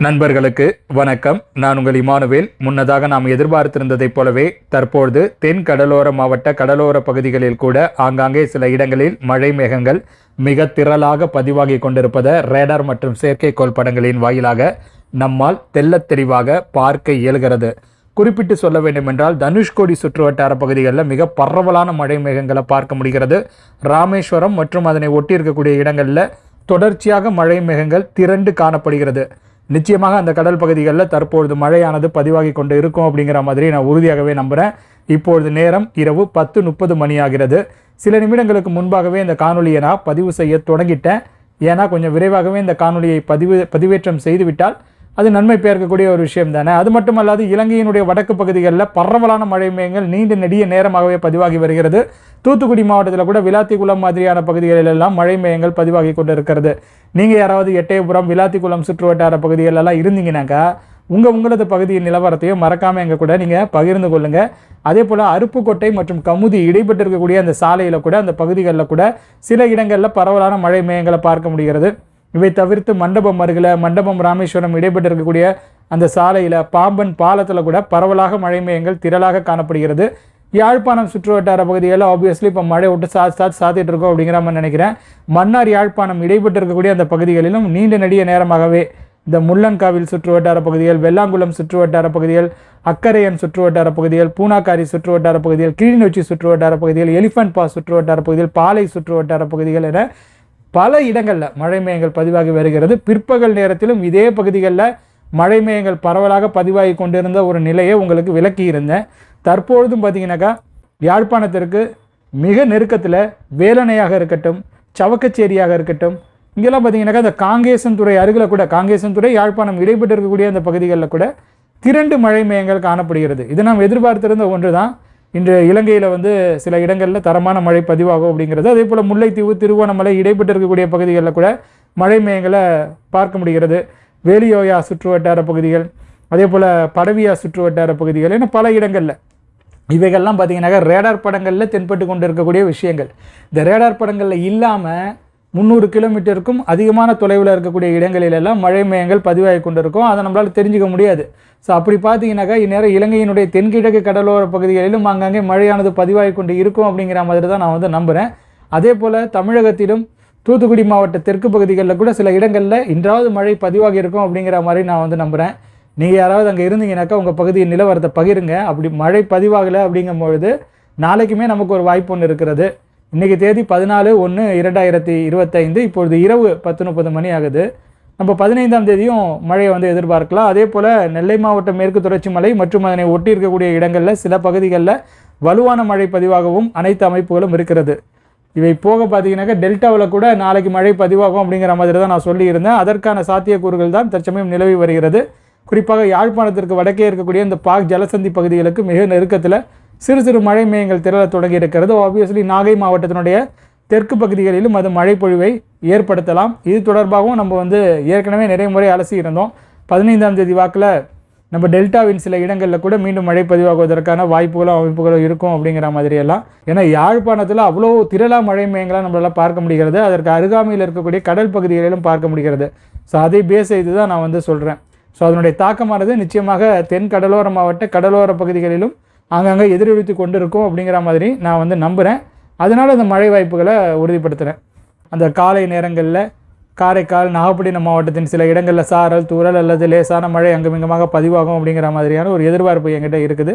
நண்பர்களுக்கு வணக்கம். நான் உங்கள் இமானுவேல். முன்னதாக நாம் எதிர்பார்த்திருந்ததைப் போலவே தற்பொழுது தென் கடலோர மாவட்ட கடலோர பகுதிகளில் கூட ஆங்காங்கே சில இடங்களில் மழை மேகங்கள் மிக திரளாக பதிவாகி கொண்டிருப்பதை ரேடார் மற்றும் செயற்கைக்கோள் படங்களின் வாயிலாக நம்மால் தெள்ளத் தெளிவாக பார்க்க இயலுகிறது. குறிப்பிட்டு சொல்ல வேண்டுமென்றால் தனுஷ்கோடி சுற்றுவட்டார பகுதிகளில் மிக பரவலான மழை மேகங்களை பார்க்க முடிகிறது. ராமேஸ்வரம் மற்றும் அதனை ஒட்டி இருக்கக்கூடிய இடங்களில் தொடர்ச்சியாக மழை மேகங்கள் திரண்டு காணப்படுகிறது. நிச்சயமாக அந்த கடல் பகுதிகளில் தற்பொழுது மழையானது பதிவாகி கொண்டு இருக்கும் அப்படிங்கிற மாதிரி நான் உறுதியாகவே நம்புகிறேன் இப்பொழுது நேரம் இரவு பத்து முப்பது மணி ஆகிறது. சில நிமிடங்களுக்கு முன்பாகவே இந்த காணொலியை நான் பதிவு செய்ய தொடங்கிட்டேன். ஏன்னா கொஞ்சம் விரைவாகவே இந்த காணொலியை பதிவு பதிவேற்றம் செய்துவிட்டால் அது நன்மை பெயர்க்கக்கூடிய ஒரு விஷயம் தானே? அது மட்டுமல்லாது இலங்கையினுடைய வடக்கு பகுதிகளில் பரவலான மழை மேயங்கள் நீண்ட நெடிய நேரமாகவே பதிவாகி வருகிறது. தூத்துக்குடி மாவட்டத்தில் கூட விளாத்திக்குளம் மாதிரியான பகுதிகளிலெல்லாம் மழை மேயங்கள் பதிவாகி கொண்டு இருக்கிறது நீங்கள் யாராவது எட்டயபுரம் விளாத்திக்குளம் சுற்றுவட்டார பகுதிகளெல்லாம் இருந்தீங்கன்னாக்கா உங்கள் உங்களது பகுதியின் நிலவரத்தையும் மறக்காமல் எங்கள் கூட நீங்கள் பகிர்ந்து கொள்ளுங்கள் அதே போல் அருப்புக்கோட்டை மற்றும் கமுதி இடைப்பட்டு இருக்கக்கூடிய அந்த சாலையில் கூட அந்த பகுதிகளில் கூட சில இடங்களில் பரவலான மழை மேயங்களை பார்க்க முடிகிறது. இவை தவிர்த்து மண்டபம் அருகில் மண்டபம் ராமேஸ்வரம் இடைப்பட்டு இருக்கக்கூடிய அந்த சாலையில் பாம்பன் பாலத்தில் கூட பரவலாக மழை மேகங்கள் திரளாக காணப்படுகிறது. யாழ்ப்பாணம் சுற்றுவட்டார பகுதிகளில் ஆப்வியஸ்லி இப்போ மழை விட்டு சாத்து சாத்து சாத்திட்டு இருக்கோம் அப்படிங்கிற மாதிரி நினைக்கிறேன். மன்னார் யாழ்ப்பாணம் இடைப்பட்டு இருக்கக்கூடிய அந்த பகுதிகளிலும் நீண்ட நெடிய நேரமாகவே இந்த முள்ளன்காவில் சுற்றுவட்டார பகுதிகள் வெள்ளாங்குளம் சுற்றுவட்டார பகுதிகள் அக்கரையன் சுற்றுவட்டார பகுதிகள் பூனாக்காரி சுற்றுவட்டார பகுதிகள் கிளிநொச்சி சுற்றுவட்டார பகுதிகள் எலிஃபண்ட் பாஸ் சுற்றுவட்டார பகுதிகள் பாலை சுற்றுவட்டார பகுதிகள் என பல இடங்களில் மழை மேகங்கள் பதிவாகி வருகிறது. பிற்பகல் நேரத்திலும் இதே பகுதிகளில் மழை மேகங்கள் பரவலாக பதிவாகி கொண்டிருந்த ஒரு நிலையை உங்களுக்கு விளக்கி இருந்தேன். தற்பொழுதும் பார்த்தீங்கன்னாக்கா யாழ்ப்பாணத்திற்கு மிக நெருக்கத்தில் வேலணையாக இருக்கட்டும் சவக்கச்சேரியாக இருக்கட்டும் இங்கெல்லாம் பார்த்தீங்கன்னாக்கா இந்த காங்கேசன் துறை அருகில் கூட காங்கேசன் துறை யாழ்ப்பாணம் இடைப்பட்டு இருக்கக்கூடிய அந்த பகுதிகளில் கூட திரண்டு மழை மேகங்கள் காணப்படுகிறது. இது நாம் எதிர்பார்த்திருந்த ஒன்று தான் இன்று இலங்கையில் வந்து சில இடங்களில் தரமான மழை பதிவாகும் அப்படிங்கிறது. அதே போல் முல்லைத்தீவு திருவோணமலை இடைப்பட்டு இருக்கக்கூடிய பகுதிகளில் கூட மழை மேகங்களை பார்க்க முடிகிறது. வேலியோயா சுற்று வட்டார பகுதிகள் அதே போல் படவியா சுற்று வட்டார பகுதிகள் என பல இடங்களில். இவைகள்லாம் பார்த்தீங்கன்னாக்கா ரேடார் படங்களில் தென்பட்டு கொண்டு இருக்கக்கூடிய விஷயங்கள். இந்த ரேடார் படங்களில் இல்லாமல் முந்நூறு கிலோமீட்டருக்கும் அதிகமான தொலைவில் இருக்கக்கூடிய இடங்களிலெல்லாம் மழை மேயங்கள் பதிவாகி கொண்டிருக்கும். அதை நம்மளால் தெரிஞ்சுக்க முடியாது. ஸோ அப்படி பார்த்தீங்கன்னாக்கா இந்நேரம் இலங்கையினுடைய தென்கிழக்கு கடலோர பகுதிகளிலும் அங்கங்கே மழையானது பதிவாகி கொண்டு இருக்கும் அப்படிங்கிற மாதிரி தான் நான் வந்து நம்புகிறேன் அதே போல் தமிழகத்திலும் தூத்துக்குடி மாவட்ட தெற்கு பகுதிகளில் கூட சில இடங்களில் இன்றாவது மழை பதிவாகி இருக்கும் அப்படிங்கிற மாதிரி நான் வந்து நம்புகிறேன் நீங்கள் யாராவது அங்கே இருந்தீங்கன்னாக்கா உங்கள் பகுதியின் நிலவரத்தை பகிருங்க. அப்படி மழை பதிவாகலை அப்படிங்கும்பொழுது நாளைக்குமே நமக்கு ஒரு வாய்ப்பு ஒன்று இருக்கிறது. இன்றைக்கி தேதி பதினாலு ஒன்று இரண்டாயிரத்தி இருபத்தைந்து. இப்பொழுது இரவு பத்து முப்பது மணி ஆகுது. நம்ம பதினைந்தாம் தேதியும் மழையை வந்து எதிர்பார்க்கலாம். அதே போல் நெல்லை மாவட்டம் மேற்கு தொடர்ச்சி மலை மற்றும் அதனை ஒட்டி இருக்கக்கூடிய இடங்களில் சில பகுதிகளில் வலுவான மழை பதிவாகவும் அனைத்து அமைப்புகளும் இருக்கிறது. இவை போக பார்த்தீங்கன்னாக்கா டெல்டாவில் கூட நாளைக்கு மழை பதிவாகும் அப்படிங்கிற மாதிரி தான் நான் சொல்லியிருந்தேன். அதற்கான சாத்தியக்கூறுகள் தான் தற்சமயம் நிலவி வருகிறது. குறிப்பாக யாழ்ப்பாணத்திற்கு வடக்கே இருக்கக்கூடிய இந்த பாக் ஜலசந்தி பகுதிகளுக்கு மிக நெருக்கத்தில் சிறு சிறு மழை மேயங்கள் திரள தொடங்கி இருக்கிறது ஆப்வியஸ்லி நாகை மாவட்டத்தினுடைய தெற்கு பகுதிகளிலும் அது மழை பொழிவை ஏற்படுத்தலாம். இது தொடர்பாகவும் நம்ம வந்து ஏற்கனவே நிறைய முறை அலசி இருந்தோம். பதினைந்தாம் தேதி வாக்கில் நம்ம டெல்டாவின் சில இடங்களில் கூட மீண்டும் மழை பதிவாகுவதற்கான வாய்ப்புகளும் அமைப்புகளும் இருக்கும் அப்படிங்கிற மாதிரியெல்லாம். ஏன்னா யாழ்ப்பாணத்தில் அவ்வளோ திரளா மழை மேயங்களாக நம்மளால் பார்க்க முடிகிறது. அதற்கு அருகாமையில் இருக்கக்கூடிய கடல் பகுதிகளிலும் பார்க்க முடிகிறது. ஸோ அதை பேஸ் செய்து தான் நான் வந்து சொல்கிறேன் ஸோ அதனுடைய தாக்கமானது நிச்சயமாக தென் கடலோர மாவட்ட கடலோர பகுதிகளிலும் ஆங்காங்கே எதிரொலித்து கொண்டு இருக்கும் அப்படிங்கிற மாதிரி நான் வந்து நம்புகிறேன் அதனால் அந்த மழை வாய்ப்புகளை உறுதிப்படுத்துகிறேன் அந்த காலை நேரங்களில் காரைக்கால் நாகப்பட்டினம் மாவட்டத்தின் சில இடங்களில் சாரல் தூரல் அல்லது லேசான மழை அங்குமிங்கமாக பதிவாகும் அப்படிங்கிற மாதிரியான ஒரு எதிர்பார்ப்பு என்கிட்ட இருக்குது.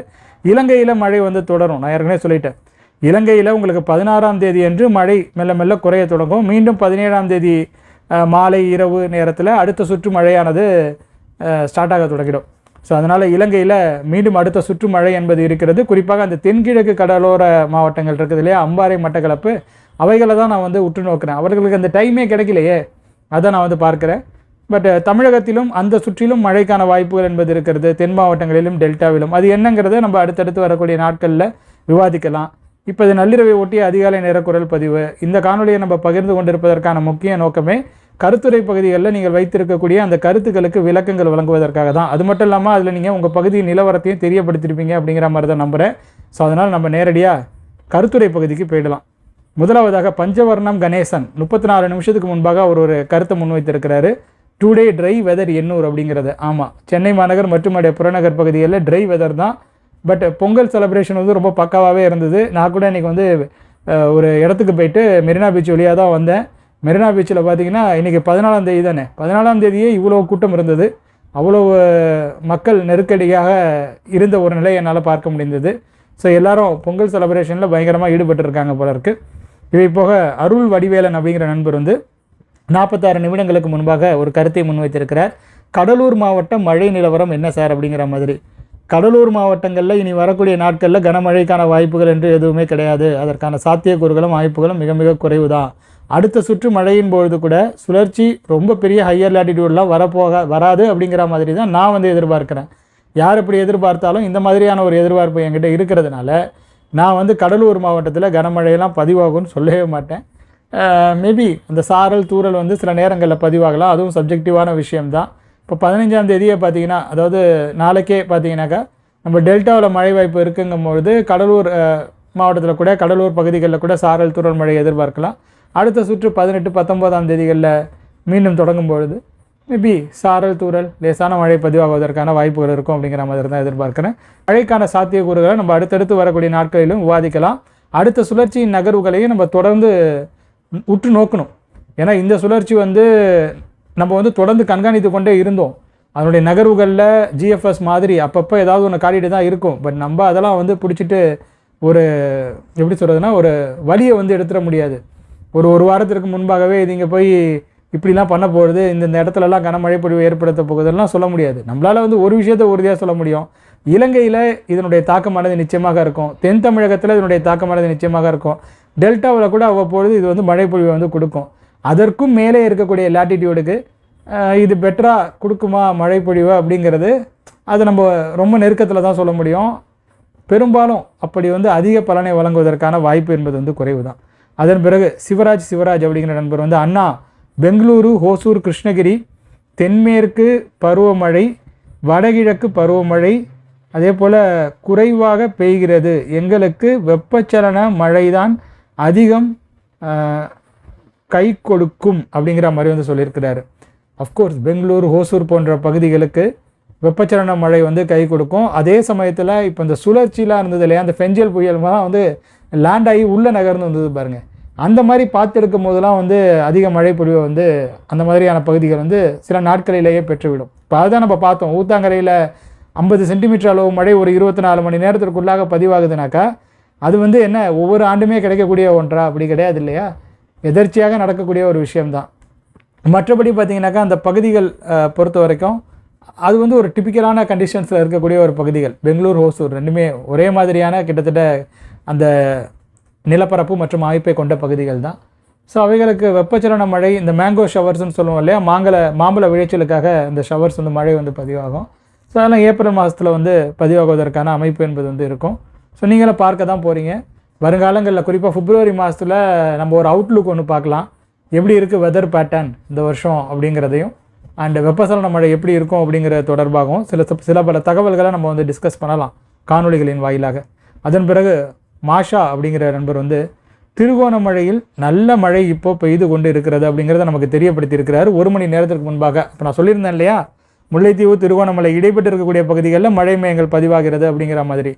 இலங்கையில் மழை வந்து தொடரும். நான் ஏற்கனவே சொல்லிட்டேன். இலங்கையில் உங்களுக்கு பதினாறாம் தேதி அன்று மழை மெல்ல மெல்ல குறைய தொடங்கும். மீண்டும் பதினேழாம் தேதி மாலை இரவு நேரத்தில் அடுத்த சுற்று மழையானது ஸ்டார்ட் ஆக தொடங்கிடும். ஸோ அதனால் இலங்கையில் மீண்டும் அடுத்த சுற்று மழை என்பது இருக்கிறது. குறிப்பாக அந்த தென்கிழக்கு கடலோர மாவட்டங்கள் இருக்குது இல்லையா? அம்பாறை மட்டக்களப்பு. அவைகளை தான் நான் வந்து உற்று நோக்கிறேன். அவர்களுக்கு அந்த டைமே கிடைக்கலையே. அதை நான் வந்து பார்க்குறேன். பட் தமிழகத்திலும் அந்த சுற்றிலும் மழைக்கான வாய்ப்புகள் என்பது இருக்கிறது. தென் மாவட்டங்களிலும் டெல்டாவிலும். அது என்னங்கிறத நம்ம அடுத்தடுத்து வரக்கூடிய நாட்களில் விவாதிக்கலாம். இப்போ இது நள்ளிரவை ஒட்டி அதிகாலை நேர குரல் பதிவு. இந்த காணொலியை நம்ம பகிர்ந்து கொண்டிருப்பதற்கான முக்கிய நோக்கமே கருத்துரை பகுதிகளில் நீங்கள் வைத்திருக்கக்கூடிய அந்த கருத்துக்களுக்கு விளக்கங்கள் வழங்குவதற்காக தான். அது மட்டும் இல்லாமல் அதில் நீங்கள் உங்கள் பகுதியின் நிலவரத்தையும் தெரியப்படுத்திருப்பீங்க அப்படிங்கிற மாதிரி தான் நம்புகிறேன் ஸோ அதனால் நம்ம நேரடியாக கருத்துரை பகுதிக்கு போயிடலாம். முதலாவதாக பஞ்சவர்ணம் கணேசன் முப்பத்தி நாலு நிமிஷத்துக்கு முன்பாக அவர் ஒரு கருத்தை முன்வைத்திருக்கிறாரு. டுடே ட்ரை வெதர் எண்ணூர் அப்படிங்கிறது. ஆமாம் சென்னை மாநகர் மற்றும் அடைய புறநகர் பகுதிகளில் ட்ரை வெதர் தான். பட் பொங்கல் செலப்ரேஷன் வந்து ரொம்ப பக்காவாகவே இருந்தது. நான் கூட இன்றைக்கி வந்து ஒரு இடத்துக்கு போயிட்டு மெரினா பீச் வழியாக தான் வந்தேன். மெரினா பீச்சில் பார்த்தீங்கன்னா இன்றைக்கி பதினாலாம் தேதி தானே? பதினாலாம் தேதியே இவ்வளோ கூட்டம் இருந்தது. அவ்வளோ மக்கள் நெருக்கடியாக இருந்த ஒரு நிலையை என்னால் பார்க்க முடிந்தது. ஸோ எல்லாரும் பொங்கல் செலப்ரேஷனில் பயங்கரமாக ஈடுபட்டிருக்காங்க போல இருக்குது இவை போக அருள் வடிவேலன் அப்படிங்கிற நண்பர் வந்து நாற்பத்தாறு நிமிடங்களுக்கு முன்பாக ஒரு கருத்தை முன்வைத்திருக்கிறார். கடலூர் மாவட்டம் மழை நிலவரம் என்ன சார் அப்படிங்கிற மாதிரி. கடலூர் மாவட்டங்களில் இனி வரக்கூடிய நாட்களில் கனமழைக்கான வாய்ப்புகள் என்று எதுவுமே கிடையாது. அதற்கான சாத்தியக்கூறுகளும் வாய்ப்புகளும் மிக மிக குறைவு தான் அடுத்த சுற்று மழையின் பொழுது கூட சுழற்சி ரொம்ப பெரிய ஹையர் லாட்டிடியூட்லாம் வரப்போக வராது அப்படிங்கிற மாதிரி தான் நான் வந்து எதிர்பார்க்குறேன். யார் இப்படி எதிர்பார்த்தாலும் இந்த மாதிரியான ஒரு எதிர்பார்ப்பு என்கிட்ட இருக்கிறதுனால நான் வந்து கடலூர் மாவட்டத்தில் கனமழையெல்லாம் பதிவாகும்னு சொல்லவே மாட்டேன். மேபி அந்த சாரல் தூறல் வந்து சில நேரங்களில் பதிவாகலாம். அதுவும் சப்ஜெக்டிவான விஷயம்தான். இப்போ பதினஞ்சாம் தேதியே பார்த்தீங்கன்னா அதாவது நாளைக்கே பார்த்தீங்கன்னாக்கா நம்ம டெல்டாவில் மழை வாய்ப்பு இருக்குங்கும்பொழுது கடலூர் மாவட்டத்தில் கூட கடலூர் பகுதிகளில் கூட சாரல் தூரல் மழை எதிர்பார்க்கலாம். அடுத்த சுற்று பதினெட்டு பத்தொம்போதாம் தேதிகளில் மீண்டும் தொடங்கும் பொழுது மேபி சாரல் தூரல் லேசான மழை பதிவாகுவதற்கான வாய்ப்புகள் இருக்கும் அப்படிங்கிற மாதிரி தான் எதிர்பார்க்குறேன். மழைக்கான சாத்தியக்கூறுகளை நம்ம அடுத்தடுத்து வரக்கூடிய நாட்களிலும் விவாதிக்கலாம். அடுத்த சுழற்சியின் நகர்வுகளையும் நம்ம தொடர்ந்து உற்று நோக்கணும். ஏன்னா இந்த சுழற்சி வந்து நம்ம வந்து தொடர்ந்து கண்காணித்து கொண்டே இருந்தோம். அதனுடைய நகர்வுகளில் ஜிஎஃப்எஸ் மாதிரி அப்பப்போ ஏதாவது ஒன்று காட்டிட்டு தான் இருக்கும். பட் நம்ம அதெல்லாம் வந்து பிடிச்சிட்டு ஒரு எப்படி சொல்கிறதுனா ஒரு வழியை வந்து எடுத்துட முடியாது. ஒரு ஒரு வாரத்திற்கு முன்பாகவே இது இங்கே போய் இப்படிலாம் பண்ண போகிறது இந்த இந்த இடத்துலலாம் கனமழை பொழிவு ஏற்படுத்த போகுதெல்லாம் சொல்ல முடியாது. நம்மளால் வந்து ஒரு விஷயத்தை உறுதியாக சொல்ல முடியும். இலங்கையில் இதனுடைய தாக்கமானது நிச்சயமாக இருக்கும். தென் தமிழகத்தில் இதனுடைய தாக்கமானது நிச்சயமாக இருக்கும். டெல்டாவில் கூட அவ்வப்பொழுது இது வந்து மழை பொழிவை வந்து கொடுக்கும். அதற்கும் மேலே இருக்கக்கூடிய லாட்டிடியூடுக்கு இது பெட்டராக கொடுக்குமா மழை பொழிவு அப்படிங்கிறது அது நம்ம ரொம்ப நெருக்கத்தில் தான் சொல்ல முடியும். பெரும்பாலும் அப்படி வந்து அதிக பலனை வழங்குவதற்கான வாய்ப்பு என்பது வந்து குறைவு தான் அதன் பிறகு சிவராஜ் சிவராஜ் அப்படிங்கிற நண்பர் வந்து அண்ணா பெங்களூரு ஹோசூர் கிருஷ்ணகிரி தென்மேற்கு பருவமழை வடகிழக்கு பருவமழை அதே போல் குறைவாக பெய்கிறது. எங்களுக்கு வெப்பச்சலன மழைதான் அதிகம் கை கொடுக்கும் அப்படிங்கிற மாதிரி வந்து சொல்லியிருக்கிறாரு. அஃப்கோர்ஸ் பெங்களூர் ஹோசூர் போன்ற பகுதிகளுக்கு வெப்பச்சலன மழை வந்து கை கொடுக்கும். அதே சமயத்தில் இப்போ இந்த சுழற்சிலாம் இருந்தது இல்லையா அந்த ஃபெஞ்சல் புயல்லாம் வந்து லேண்ட் ஆகி உள்ளே நகர்ந்து வந்தது பாருங்க. அந்த மாதிரி பார்த்தெடுக்கும் போதெல்லாம் வந்து அதிக மழை பொழிவை வந்து அந்த மாதிரியான பகுதிகள் வந்து சில நாட்களிலேயே பெற்றுவிடும். இப்போ அதுதான் நம்ம பார்த்தோம். ஊத்தாங்கரையில் ஐம்பது சென்டிமீட்டர் அளவு மழை ஒரு இருபத்தி நாலு மணி நேரத்திற்குள்ளாக பதிவாகுதுனாக்கா அது வந்து என்ன ஒவ்வொரு ஆண்டுமே கிடைக்கக்கூடிய ஒன்றா? அப்படி கிடையாது இல்லையா? எதர்ச்சியாக நடக்கக்கூடிய ஒரு விஷயம்தான். மற்றபடி பார்த்தீங்கன்னாக்கா அந்த பகுதிகள் பொறுத்த வரைக்கும் அது வந்து ஒரு டிப்பிக்கலான கண்டிஷன்ஸில் இருக்கக்கூடிய ஒரு பகுதிகள். பெங்களூர் ஹோசூர் ரெண்டுமே ஒரே மாதிரியான கிட்டத்தட்ட அந்த நிலப்பரப்பு மற்றும் அமைப்பை கொண்ட பகுதிகள் தான். ஸோ அவைகளுக்கு வெப்பச்சலன மழை இந்த மேங்கோ ஷவர்ஸ்னு சொல்லுவோம் இல்லையா மாங்கல மாம்பழ விளைச்சலுக்காக இந்த ஷவர்ஸ் வந்து மழை வந்து பதிவாகும். ஸோ அதெல்லாம் ஏப்ரல் மாதத்தில் வந்து பதிவாகுவதற்கான அமைப்பு என்பது வந்து இருக்கும். ஸோ நீங்களும் பார்க்க தான் போகிறீங்க வருங்காலங்களில் குறிப்பாக பிப்ரவரி மாதத்தில் நம்ம ஒரு அவுட்லுக் ஒன்று பார்க்கலாம். எப்படி இருக்குது வெதர் பேட்டர்ன் இந்த வருஷம் அப்படிங்கிறதையும். அண்ட் வெப்பசலன மழை எப்படி இருக்கும் அப்படிங்கிற தொடர்பாகவும் சில சில பல தகவல்களை நம்ம வந்து டிஸ்கஸ் பண்ணலாம் காணொளிகளின் வாயிலாக. அதன் பிறகு மாஷா அப்படிங்கிற நண்பர் வந்து திருகோணமலையில் நல்ல மழை இப்போ பெய்து கொண்டு இருக்கிறது அப்படிங்கிறத நமக்கு தெரியப்படுத்தியிருக்கிறார். ஒரு மணி நேரத்திற்கு முன்பாக இப்போ நான் சொல்லியிருந்தேன் இல்லையா? முல்லைத்தீவு திருகோணமலை இடைப்பட்டு இருக்கக்கூடிய பகுதிகளில் மழை மேயங்கள் பதிவாகிறது அப்படிங்கிற மாதிரி.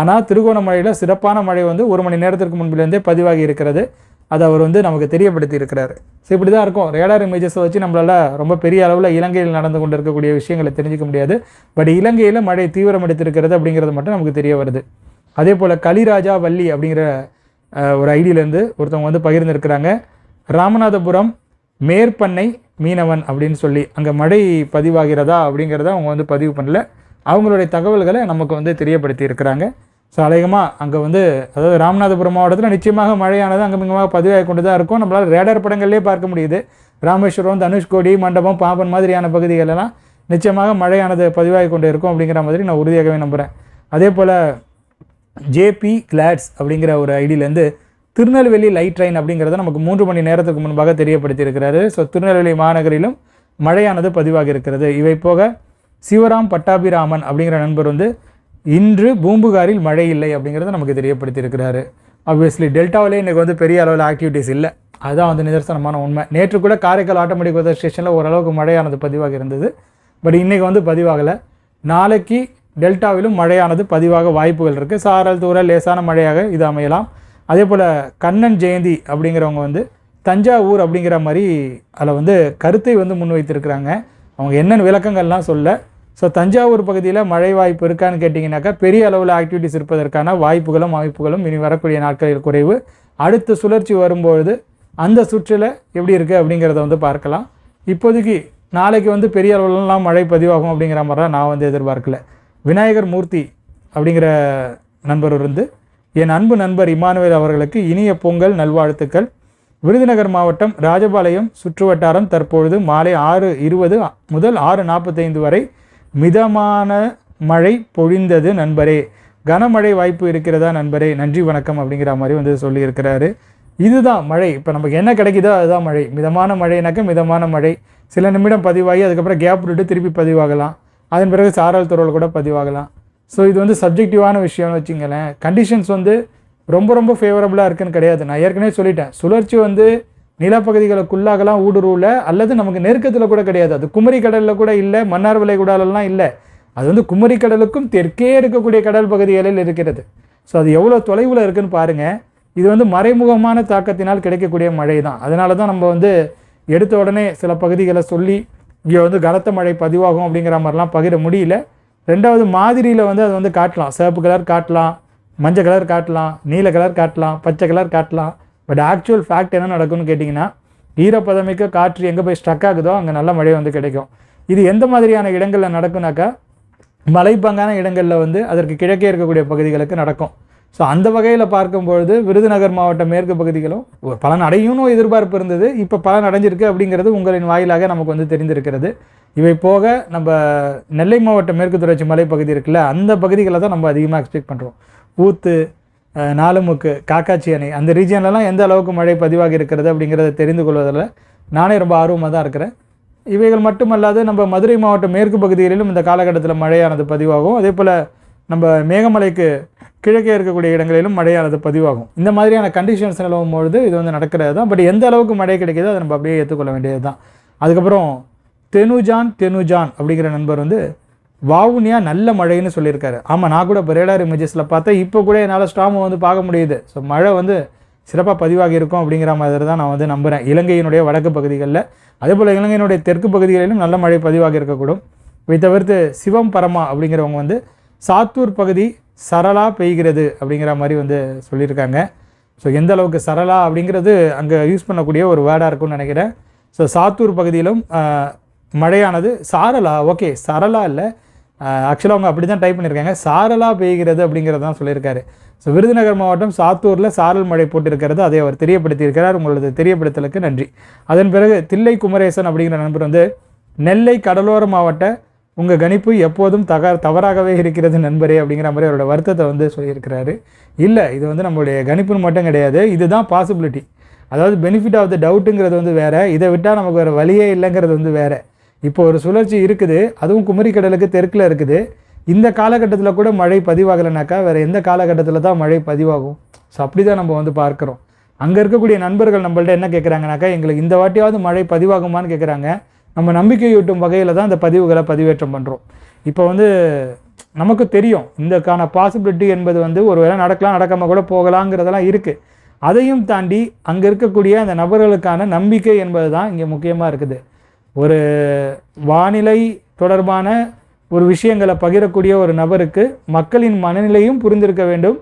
ஆனால் திருகோணமலையில் சிறப்பான மழை வந்து ஒரு மணி நேரத்திற்கு முன்பிலிருந்தே பதிவாகி இருக்கிறது. அதை அவர் வந்து நமக்கு தெரியப்படுத்தி இருக்கிறார் ஸோ இப்படி தான் இருக்கும் ரேடார் இமேஜஸை வச்சு நம்மளால் ரொம்ப பெரிய அளவில் இலங்கையில் நடந்து கொண்டு இருக்கக்கூடிய விஷயங்களை தெரிஞ்சுக்க முடியாது. பட் இலங்கையில் மழை தீவிரம் எடுத்திருக்கிறது அப்படிங்கிறது மட்டும் நமக்கு தெரிய வருது. அதே போல் கலிராஜா வள்ளி அப்படிங்கிற ஒரு ஐடியிலேருந்து ஒருத்தவங்க வந்து பகிர்ந்துருக்கிறாங்க. ராமநாதபுரம் மேற்பண்ணை மீனவன் அப்படின்னு சொல்லி அங்கே மழை பதிவாகிறதா அப்படிங்கிறத அவங்க வந்து பதிவு பண்ணல. அவங்களுடைய தகவல்களை நமக்கு வந்து தெரியப்படுத்தி இருக்கிறாங்க ஸோ அநேகமாக அங்கே வந்து அதாவது ராமநாதபுரம் மாவட்டத்தில் நிச்சயமாக மழையானது அங்கமிங்கமாக பதிவாகி கொண்டு தான் இருக்கும். நம்மளால் ரேடார் படங்கள்லேயே பார்க்க முடியுது. ராமேஸ்வரம் தனுஷ்கோடி மண்டபம் பாம்பன் மாதிரியான பகுதிகளெல்லாம் நிச்சயமாக மழையானது பதிவாகி கொண்டு இருக்கும் அப்படிங்கிற மாதிரி நான் உறுதியாகவே நம்புகிறேன் அதே போல் ஜேபி கிளாட்ஸ் அப்படிங்கிற ஒரு ஐடியிலேருந்து திருநெல்வேலி லைட் ட்ரெயின் அப்படிங்கிறத நமக்கு மூன்று மணி நேரத்துக்கு முன்பாக தெரியப்படுத்தியிருக்கிறாரு. ஸோ திருநெல்வேலி மாநகரிலும் மழையானது பதிவாகி இருக்கிறது. இவை போக சிவராம் பட்டாபிராமன் அப்படிங்கிற நண்பர் வந்து இன்று பூம்புகாரில் மழை இல்லை அப்படிங்கிறத நமக்கு தெரியப்படுத்தியிருக்கிறாரு. ஆப்வியஸ்லி டெல்டாவிலே இன்றைக்கி வந்து பெரிய அளவில் ஆக்டிவிட்டீஸ் இல்லை. அதுதான் வந்து நிதர்சனமான உண்மை. நேற்று கூட காரைக்கால் ஆட்டோமேட்டிக் வெதர் ஸ்டேஷனில் ஓரளவுக்கு மழையானது பதிவாக இருந்தது. பட் இன்றைக்கி வந்து பதிவாகலை. நாளைக்கு டெல்டாவிலும் மழையானது பதிவாக வாய்ப்புகள் இருக்குது சாரல் தூர லேசான மழையாக இது அமையலாம். அதே போல் கண்ணன் ஜெயந்தி அப்படிங்கிறவங்க வந்து தஞ்சாவூர் அப்படிங்கிற மாதிரி அதில் வந்து கருத்தை வந்து முன்வைத்திருக்கிறாங்க. அவங்க என்னென்ன விளக்கங்கள்லாம் சொல்ல ஸோ தஞ்சாவூர் பகுதியில் மழை வாய்ப்பு இருக்கான்னு கேட்டிங்கனாக்கா பெரிய அளவில் ஆக்டிவிட்டிஸ் இருப்பதற்கான வாய்ப்புகளும் அமைப்புகளும் இனி வரக்கூடிய நாட்களில் குறைவு. அடுத்த சுழற்சி வரும்பொழுது அந்த சுற்றில் எப்படி இருக்குது அப்படிங்கிறத வந்து பார்க்கலாம். இப்போதைக்கு நாளைக்கு வந்து பெரிய அளவுலலாம் மழை பதிவாகும் அப்படிங்கிற மாதிரி தான் நான் வந்து எதிர்பார்க்கல. விநாயகர் மூர்த்தி அப்படிங்கிற நண்பர் இருந்து என் அன்பு நண்பர் இமானுவேல் அவர்களுக்கு இனிய பொங்கல் நல்வாழ்த்துக்கள். விருதுநகர் மாவட்டம் ராஜபாளையம் சுற்றுவட்டாரம் தற்பொழுது மாலை ஆறு இருபது முதல் ஆறு நாற்பத்தைந்து வரை மிதமான மழை பொழிந்தது நண்பரே. கனமழை வாய்ப்பு இருக்கிறதா நண்பரே? நன்றி வணக்கம் அப்படிங்கிற மாதிரி வந்து சொல்லியிருக்கிறாரு. இதுதான் மழை. இப்போ நமக்கு என்ன கிடைக்குதோ அதுதான் மழை. மிதமான மழைனாக்க மிதமான மழை. சில நிமிடம் பதிவாகி அதுக்கப்புறம் கேப் விட்டுட்டு திருப்பி பதிவாகலாம். அதன் பிறகு சாரல் துறவல் கூட பதிவாகலாம். ஸோ இது வந்து சப்ஜெக்டிவான விஷயம்னு வச்சுங்களேன் கண்டிஷன்ஸ் வந்து ரொம்ப ரொம்ப ஃபேவரபுளாக இருக்குன்னு கிடையாது. நான் ஏற்கனவே சொல்லிட்டேன். சுழற்சி வந்து நிலப்பகுதிகளுக்குள்ளாகலாம் ஊடுருவில் அல்லது நமக்கு நெருக்கத்தில் கூட கிடையாது. அது குமரி கடலில் கூட இல்லை மன்னார் விலை கூடாலெல்லாம் இல்லை. அது வந்து குமரி கடலுக்கும் தெற்கே இருக்கக்கூடிய கடல் பகுதிகளில் இருக்கிறது. ஸோ அது எவ்வளோ தொலைவில் இருக்குன்னு பாருங்கள் இது வந்து மறைமுகமான தாக்கத்தினால் கிடைக்கக்கூடிய மழை தான் அதனால தான் நம்ம வந்து எடுத்த உடனே சில பகுதிகளை சொல்லி இங்கே வந்து கனத்த மழை பதிவாகும் அப்படிங்கிற மாதிரிலாம் பகிர முடியல. ரெண்டாவது மாதிரியில் வந்து அது வந்து காட்டலாம். சிவப்பு கலர் காட்டலாம் மஞ்சள் கலர் காட்டலாம் நீல கலர் காட்டலாம் பச்சை கலர் காட்டலாம். பட் ஆக்சுவல் ஃபேக்ட் என்ன நடக்கும்னு கேட்டிங்கன்னா ஈரப்பதமிக்க காற்று எங்கே போய் ஸ்ட்ரக் ஆகுதோ அங்கே நல்ல மழை வந்து கிடைக்கும். இது எந்த மாதிரியான இடங்களில் நடக்குனாக்கா மலைப்பங்கான இடங்களில் வந்து அதற்கு கிழக்கே இருக்கக்கூடிய பகுதிகளுக்கு நடக்கும். ஸோ அந்த வகையில் பார்க்கும்பொழுது விருதுநகர் மாவட்ட மேற்கு பகுதிகளும் ஒரு பலன் அடையும்னு எதிர்பார்ப்பு இருந்தது. இப்போ பலன் அடைஞ்சிருக்கு அப்படிங்கிறது உங்களின் வாயிலாக நமக்கு வந்து தெரிந்திருக்கிறது. இவை போக நம்ம நெல்லை மாவட்ட மேற்கு தொடர்ச்சி மலைப்பகுதி இருக்குல்ல அந்த பகுதிகளை தான் நம்ம அதிகமாக எக்ஸ்பெக்ட் பண்ணுறோம் ஊத்து நாலுமுக்கு காக்காச்சி அணை. அந்த ரீஜியன்லலாம் எந்த அளவுக்கு மழை பதிவாகி இருக்கிறது அப்படிங்கிறத தெரிந்து கொள்வதில் நானே ரொம்ப ஆர்வமாக தான் இருக்கிறேன். இவைகள் மட்டுமல்லாது நம்ம மதுரை மாவட்டம் மேற்கு பகுதிகளிலும் இந்த காலகட்டத்தில் மழையானது பதிவாகும். அதே போல் நம்ம மேகமலைக்கு கிழக்கே இருக்கக்கூடிய இடங்களிலும் மழையானது பதிவாகும். இந்த மாதிரியான கண்டிஷன்ஸ் நிலவும் பொழுது இது வந்து நடக்கிறது தான். பட் எந்த அளவுக்கு மழை கிடைக்குதோ அதை நம்ம அப்படியே ஏற்றுக்கொள்ள வேண்டியது தான். அதுக்கப்புறம் தெனுஜான் தெனுஜான் அப்படிங்கிற நண்பர் வந்து வாவுனியா நல்ல மழைன்னு சொல்லியிருக்காரு. ஆமாம் நான் கூட இப்போ ரேடார் இமேஜஸில் பார்த்தேன். இப்போ கூட என்னால் ஸ்டாமை வந்து பார்க்க முடியுது. ஸோ மழை வந்து சிறப்பாக பதிவாகி இருக்கும் அப்படிங்கிற மாதிரி தான் நான் வந்து நம்புகிறேன் இலங்கையினுடைய வடக்கு பகுதிகளில். அதே போல் இலங்கையினுடைய தெற்கு பகுதிகளிலும் நல்ல மழை பதிவாகி இருக்கக்கூடும். இதை தவிர்த்து சிவம் பரமா அப்படிங்கிறவங்க வந்து சாத்தூர் பகுதி சரளா பெய்கிறது அப்படிங்கிற மாதிரி வந்து சொல்லியிருக்காங்க. ஸோ எந்த அளவுக்கு சரளா அப்படிங்கிறது அங்கே யூஸ் பண்ணக்கூடிய ஒரு வேர்டாக இருக்கும்னு நினைக்கிறேன். ஸோ சாத்தூர் பகுதியிலும் மழையானது சாரலா ஓகே சரளா இல்லை ஆக்சுவலாக அவங்க அப்படி தான் டைப் பண்ணியிருக்காங்க. சாரலாக பெய்கிறது அப்படிங்கிறது தான் சொல்லியிருக்காரு. ஸோ விருதுநகர் மாவட்டம் சாத்தூரில் சாரல் மழை போட்டிருக்கிறது. அதை அவர் தெரியப்படுத்தியிருக்கிறார். உங்களது தெரியப்படுத்தலுக்கு நன்றி. அதன் பிறகு தில்லை குமரேசன் அப்படிங்கிற நண்பர் வந்து நெல்லை கடலோர மாவட்ட உங்கள் கணிப்பு எப்போதும் தக தவறாகவே இருக்கிறது நண்பரே அப்படிங்கிற மாதிரி அவரோட வருத்தத்தை வந்து சொல்லியிருக்கிறாரு. இல்லை இது வந்து நம்மளுடைய கணிப்புன்னு மட்டும் கிடையாது. இதுதான் பாசிபிலிட்டி அதாவது பெனிஃபிட் ஆஃப் த டவுட்டுங்கிறது வந்து வேறு. இதை விட்டால் நமக்கு வேறு வழியே இல்லைங்கிறது வந்து வேறு. இப்போ ஒரு சுழற்சி இருக்குது அதுவும் குமரி கடலுக்கு தெற்கில் இருக்குது. இந்த காலகட்டத்தில் கூட மழை பதிவாகலைனாக்கா வேறு எந்த காலகட்டத்தில் தான் மழை பதிவாகும்? ஸோ அப்படி தான் நம்ம வந்து பார்க்குறோம். அங்கே இருக்கக்கூடிய நண்பர்கள் நம்மள்ட்ட என்ன கேட்குறாங்கனாக்கா எங்களுக்கு இந்த வாட்டியாவது மழை பதிவாகுமான்னு கேட்குறாங்க நம்ம நம்பிக்கையூட்டும் வகையில் தான் இந்த பதிவுகளை பதிவேற்றம் பண்ணுறோம் இப்போ வந்து நமக்கு தெரியும் இந்தக்கான பாசிபிலிட்டி என்பது வந்து ஒரு வேளை நடக்கலாம் நடக்காமல் கூட போகலாங்கிறதெல்லாம் இருக்குது அதையும் தாண்டி அங்கே இருக்கக்கூடிய அந்த நபர்களுக்கான நம்பிக்கை என்பது தான் இங்கே முக்கியமாக இருக்குது. ஒரு வானிலை தொடர்பான ஒரு விஷயங்களை பகிரக்கூடிய ஒரு நபருக்கு மக்களின் மனநிலையும் புரிந்திருக்க வேண்டும்.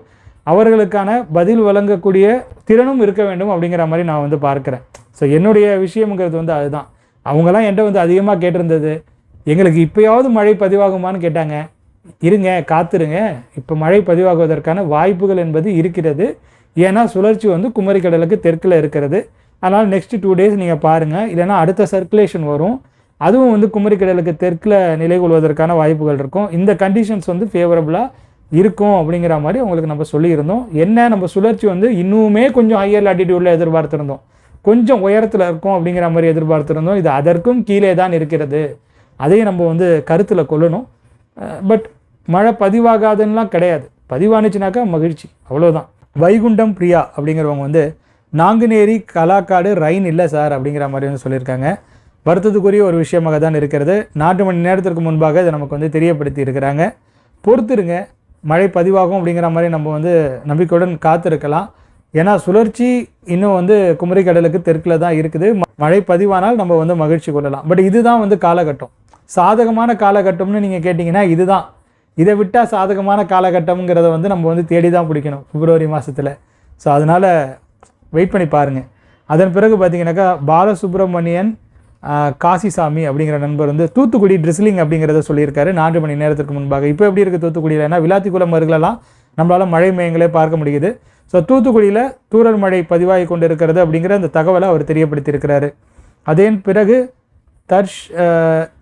அவர்களுக்கான பதில் வழங்கக்கூடிய திறனும் இருக்க வேண்டும் அப்படிங்கிற மாதிரி நான் வந்து பார்க்குறேன். ஸோ என்னுடைய விஷயம்ங்கிறது வந்து அதுதான். அவங்கெல்லாம் என்கிட்ட வந்து அதிகமாக கேட்டிருந்தது. எங்களுக்கு இப்போயாவது மழை பதிவாகுமான்னு கேட்டாங்க. இருங்க காத்துருங்க. இப்போ மழை பதிவாகுவதற்கான வாய்ப்புகள் என்பது இருக்கிறது. ஏன்னா சுழற்சி வந்து குமரிக்கடலுக்கு தெற்கில் இருக்கிறது. அதனால் நெக்ஸ்ட்டு டூ டேஸ் நீங்கள் பாருங்கள் இல்லைன்னா அடுத்த சர்க்குலேஷன் வரும். அதுவும் வந்து குமரி கடலுக்கு தெற்கில் நிலை கொள்வதற்கான வாய்ப்புகள் இருக்கும். இந்த கண்டிஷன்ஸ் வந்து ஃபேவரபுளாக இருக்கும் அப்படிங்கிற மாதிரி உங்களுக்கு நம்ம சொல்லியிருந்தோம். என்ன? நம்ம சுழற்சி வந்து இன்னுமே கொஞ்சம் ஹையர் ஆட்டிடியூடில் எதிர்பார்த்துருந்தோம். கொஞ்சம் உயரத்தில் இருக்கும் அப்படிங்கிற மாதிரி எதிர்பார்த்துருந்தோம். இது அதற்கும் கீழே தான் இருக்கிறது. அதையும் நம்ம வந்து கருத்தில் கொள்ளணும். பட் மழை பதிவாகாதுன்னெலாம் கிடையாது. பதிவானுச்சுனாக்கா மகிழ்ச்சி. அவ்வளோதான் வைகுண்டம் பிரியா அப்படிங்கிறவங்க வந்து நாங்குநேரி கலாக்காடு ரைன் இல்லை சார் அப்படிங்கிற மாதிரி வந்து சொல்லியிருக்காங்க. வருத்தத்துக்குரிய ஒரு விஷயமாக தான் இருக்கிறது. நாட்டு மணி நேரத்திற்கு முன்பாக இதை நமக்கு வந்து தெரியப்படுத்தி இருக்கிறாங்க. பொறுத்துருங்க. மழை பதிவாகும் அப்படிங்கிற மாதிரி நம்ம வந்து நம்பிக்கையுடன் காத்திருக்கலாம். ஏன்னா சுழற்சி இன்னும் வந்து குமரி கடலுக்கு தெற்கில் தான் இருக்குது. ம- மழை பதிவானால் நம்ம வந்து மகிழ்ச்சி கொள்ளலாம். பட் இதுதான் வந்து காலகட்டம். சாதகமான காலகட்டம்னு நீங்கள் கேட்டிங்கன்னா இதுதான். இதை விட்டால் சாதகமான காலகட்டம்ங்கிறத வந்து நம்ம வந்து தேடி தான் பிடிக்கணும் பிப்ரவரி மாதத்தில் ஸோ அதனால் வெயிட் பண்ணி பாருங்கள் அதன் பிறகு பார்த்தீங்கன்னாக்கா பாலசுப்ரமணியன் காசிசாமி அப்படிங்கிற நண்பர் வந்து தூத்துக்குடி ட்ரிஸ்லிங் அப்படிங்கிறத சொல்லியிருக்காரு. நான்கு மணி நேரத்துக்கு முன்பாக. இப்போ எப்படி இருக்குது தூத்துக்குடியில்? ஏன்னா விளாத்திக்குளம் அருகிலலாம் நம்மளால் மழை மேயங்களே பார்க்க முடியுது. ஸோ தூத்துக்குடியில் தூரல் மழை பதிவாகி கொண்டு இருக்கிறது அப்படிங்கிற அந்த தகவலை அவர் தெரியப்படுத்தியிருக்கிறாரு. அதன் பிறகு தர்ஷ்